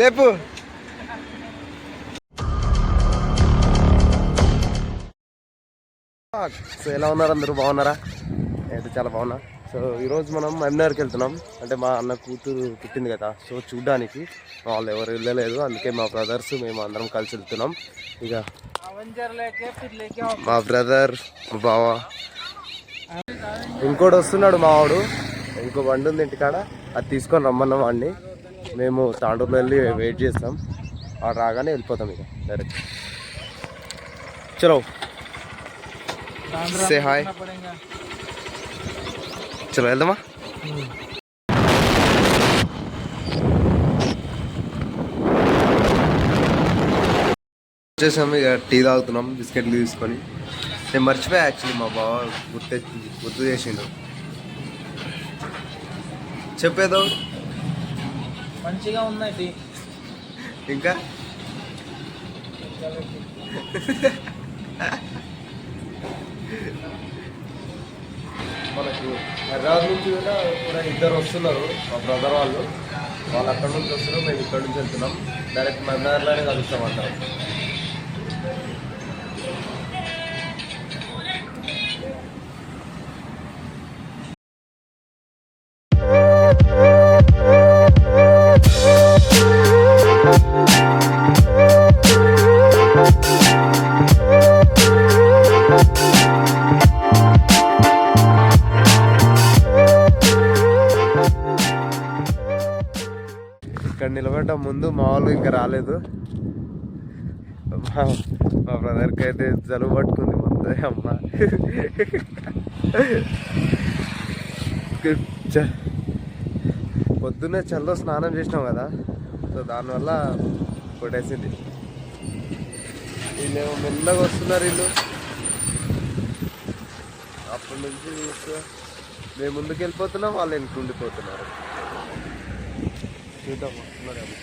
లేపు. సో ఎలా ఉన్నారు అందరూ? బాగున్నారా? అయితే చాలా బాగున్నా. సో ఈరోజు మనం మమ్నార్కి వెళ్తున్నాం. అంటే మా అన్న కూతురు పుట్టింది కదా. సో చూడ్డానికి వాళ్ళు ఎవరు వెళ్ళలేదు. అందుకే మా బ్రదర్స్ మేము అందరం కలిసి వెళ్తున్నాం. ఇక మా బ్రదర్ మా బావ. ఇంకోటి వస్తున్నాడు మా వాడు ఇంకో బండి ఉంది ఇంటికాడ. అది తీసుకొని రమ్మన్నాం వాడిని. మేము తాండూరులో వెళ్ళి వెయిట్ చేస్తాం. వాడు రాగానే వెళ్ళిపోతాం ఇక డైరెక్ట్ చలో. సే హాయ్ చలో వెళ్దామా? వచ్చేసాము ఇక టీ తాగుతున్నాం బిస్కెట్లు తీసుకొని. నేను మర్చిపోయా యాక్చువల్లీ మా బావ గుర్తు గుర్తు చేసిండు. చెప్పేదో. మంచిగా ఉన్నాయి ఇంకా? మనకు హైదరాబాద్ నుంచి కూడా కూడా ఇద్దరు వస్తున్నారు మా బ్రదర్ వాళ్ళు. వాళ్ళు అక్కడ నుంచి వస్తున్నారు మేము ఇక్కడ నుంచి వెళ్తున్నాం. డైరెక్ట్ మన్నార్లోనే కలుస్తాం ఇక్కడ నిలబడ్డ ముందు మా ఇంకా రాలేదు. మా మా బ్రదర్కి అయితే జలుబు పట్టుకుంది మొత్తం అమ్మ. చ- పొద్దున్నే చల్లో స్నానం చేసినాం కదా సో దానివల్ల కొట్టేసింది. వీళ్ళేమో మెల్లగా వస్తున్నారు వీళ్ళు అప్పటి నుంచి చూస్తే మేము ముందుకు వెళ్ళిపోతున్నాం వాళ్ళు వెనక్కి ఉండిపోతున్నారు. చూద్దాం వస్తున్నారేమో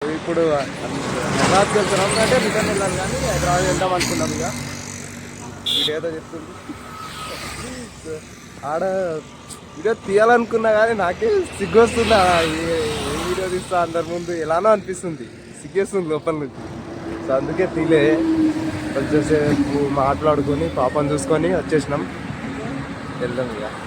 ఇప్పుడు హైదరాబాద్ వెళ్తున్నాం అంటే రిటర్న్ వెళ్ళాలి కానీ హైదరాబాద్ వెళ్దాం అనుకున్నాం ఇక. వీడియోతో చెప్తుంది ఆడ వీడియో తీయాలనుకున్నా కానీ నాకే సిగ్గు ఏ వీడియో తీస్తా అందరి ముందు? ఎలానో అనిపిస్తుంది. సిగ్గేస్తుంది లోపల నుంచి. సో అందుకే తీలే. కొంచెంసేపు మాట్లాడుకొని పాపం చూసుకొని వచ్చేసినాం. వెళ్దాం ఇక.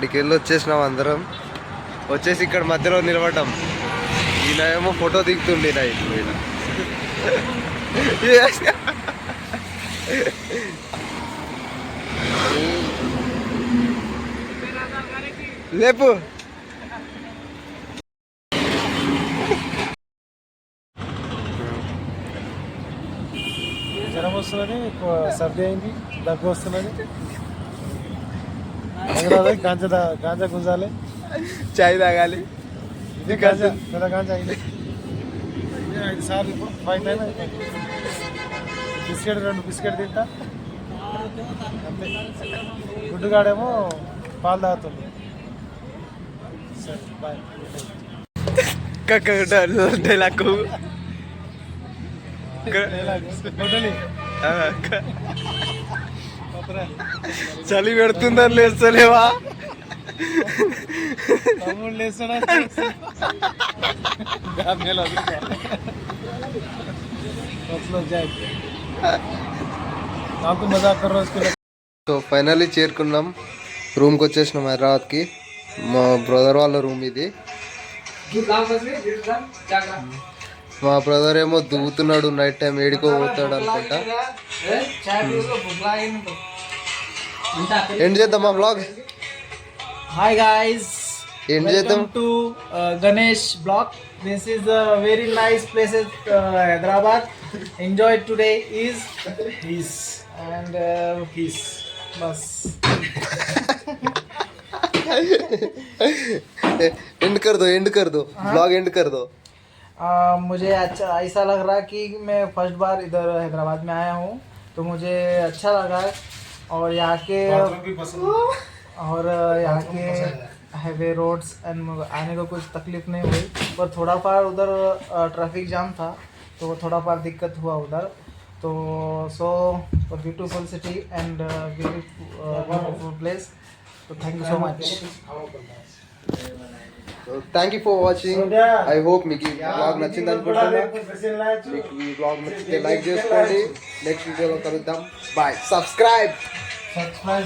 ఆడికి వెళ్ళి వచ్చేసినాం అందరం. వచ్చేసి ఇక్కడ మధ్యలో నిలబడ్డాం. ఈయన ఏమో ఫోటో దిగుతుండే నా ఇప్పుడు ఈయన లేపు. జ్వరం వస్తున్నది సర్ది అయింది దగ్గు వస్తున్నది. హైదరాబాద్ గాంజా దా- గాంజా గుంజాలి చాయ్ తాగాలి ఇది గాంజా పెద్ద గాంజా అయింది ఇది ఐదు సార్లు ఇప్పుడు ఫైవ్ టైం అయిపోయింది బిస్కెట్ రెండు బిస్కెట్ తింటా అంతే గుడ్డుగాడేమో పాలు తాగుతుంది సరే బాయ్ డైలాగ్ గుడ్డలి చలి పెడుతుందని లేస్తలేవా? తమ్ముడు లేస్తాడా నాకు మజాక్ కర్ రోజు సో ఫైనల్లీ చేరుకున్నాం. రూమ్కి వచ్చేసినాం హైదరాబాద్కి. మా బ్రదర్ వాళ్ళ రూమ్ ఇది. మా బ్రదర్ ఏమో దువ్వుతున్నాడు నైట్ టైం ఏడికో పోతాడు అనుకుంటా ఎండ్ చేద్దాం మా బ్లాగ్ Hi guys, ఎండ్ చేద్దాం welcome to uh, Ganesh Block. This is a very nice place at uh, Hyderabad. Enjoy today is his and uh, his bus. End कर दो and कर दो blog and कर दो Uh, मुझे अच्छा ऐसा लग रहा कि मैं फर्स्ट बार इधर हैदराबाद में आया हूँ तो मुझे अच्छा लगा है और यहाँ के भी पसंद और यहाँ के हाईवे रोड्स एंड आने को कुछ तकलीफ नहीं हुई पर थोड़ा पार उधर ट्रैफिक जाम था तो थोड़ा पार दिक्कत हुआ उधर तो so beautiful city and beautiful place तो thank you so much thank you for watching I hope మీకు ఈ బ్లాగ్ నచ్చింది అనుకుంటున్నా మీకు ఈ బ్లాగ్ నచ్చితే లైక్ చేసుకోండి నెక్స్ట్ వీడియోలో కలుద్దాం బాయ్ సబ్స్క్రైబ్ cette phrase